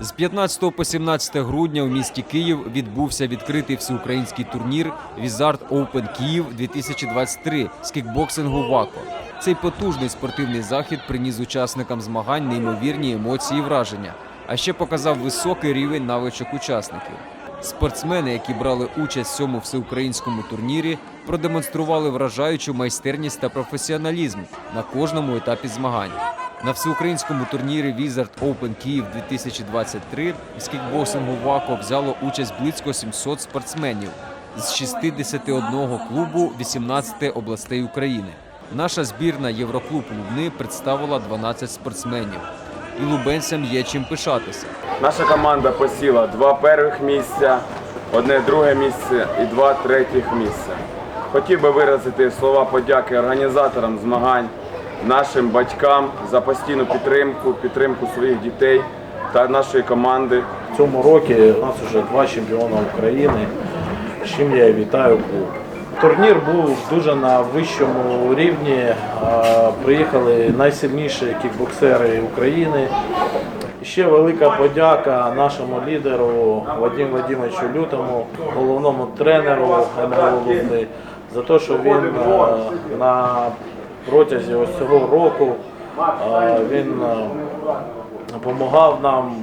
З 15 по 17 грудня у місті Київ відбувся відкритий всеукраїнський турнір Візард Open Київ 2023 з кікбоксингу ВАКО. Цей потужний спортивний захід приніс учасникам змагань неймовірні емоції і враження, а ще показав високий рівень навичок учасників. Спортсмени, які брали участь в цьому всеукраїнському турнірі, продемонстрували вражаючу майстерність та професіоналізм на кожному етапі змагань. На всеукраїнському турнірі Wizard Open Київ 2023 з кікбоксингу ВАКО взяло участь близько 700 спортсменів з 61 клубу 18 областей України. Наша збірна Євроклуб Лубни представила 12 спортсменів. І лубенцям є чим пишатися. Наша команда посіла два перших місця, одне друге місце і два третіх місця. Хотів би виразити слова подяки організаторам змагань, нашим батькам за постійну підтримку, підтримку своїх дітей та нашої команди. В цьому році у нас вже два чемпіона України, з чим я вітаю клуб. Турнір був дуже на вищому рівні. Приїхали найсильніші кікбоксери України. Ще велика подяка нашому лідеру Вадиму Вадимовичу Лютому, головному тренеру МГО Лубни, за те, що він е, на протязі ось цього року він допомагав нам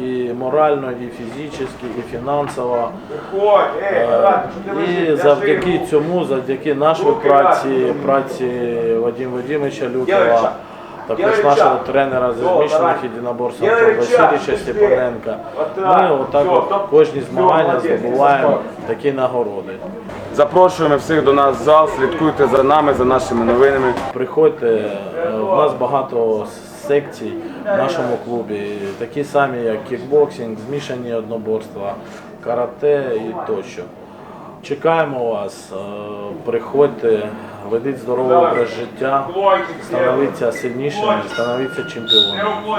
і морально, і фізично, і фінансово. І завдяки цьому, завдяки нашій праці, праці Вадима Вадимовича Лютова, також нашого тренера з змішаних єдиноборств Васильовича Степаненка, ми отак от кожні змагання здобуваємо такі нагороди. Запрошуємо всіх до нас в зал, слідкуйте за нами, за нашими новинами. Приходьте, е, у нас багато секцій в нашому клубі, такі самі, як кікбоксинг, змішані одноборства, карате і тощо. Чекаємо вас, е, приходьте, ведіть здоровий образ життя, становіться сильнішими, становіться чемпіонами.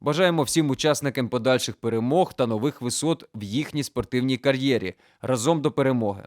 Бажаємо всім учасникам подальших перемог та нових висот в їхній спортивній кар'єрі разом до перемоги.